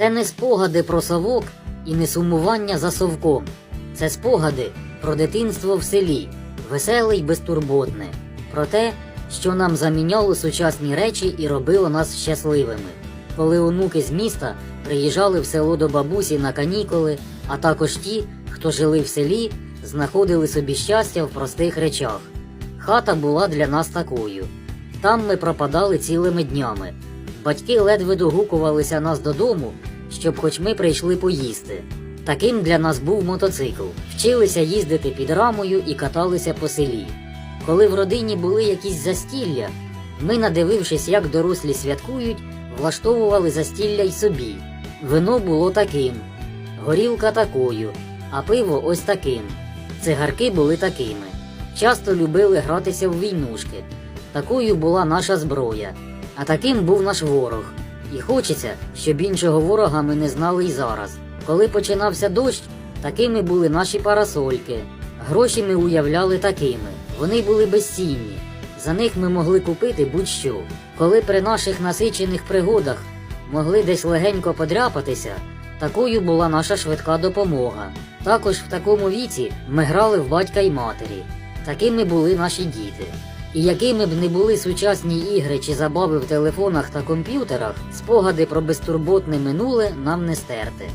Це не спогади про совок і не сумування за совком. Це спогади про дитинство в селі, веселе й безтурботне, про те, що нам заміняло сучасні речі і робило нас щасливими. Коли онуки з міста приїжджали в село до бабусі на канікули, а також ті, хто жили в селі, знаходили собі щастя в простих речах. Хата була для нас такою. Там ми пропадали цілими днями. Батьки ледве догукувалися нас додому, щоб хоч ми прийшли поїсти. Таким для нас був мотоцикл. Вчилися їздити під рамою і каталися по селі. Коли в родині були якісь застілля, ми, надивившись, як дорослі святкують, влаштовували застілля й собі. Вино було таким, горілка такою, а пиво ось таким. Цигарки були такими. Часто любили гратися в війнушки. Такою була наша зброя, а таким був наш ворог. І хочеться, щоб іншого ворога ми не знали й зараз. Коли починався дощ, такими були наші парасольки. Гроші ми уявляли такими. Вони були безцінні. За них ми могли купити будь-що. Коли при наших насичених пригодах могли десь легенько подряпатися, такою була наша швидка допомога. Також в такому віці ми грали в батька й матері. Такими були наші діти. І якими б не були сучасні ігри чи забави в телефонах та комп'ютерах, спогади про безтурботне минуле нам не стерти.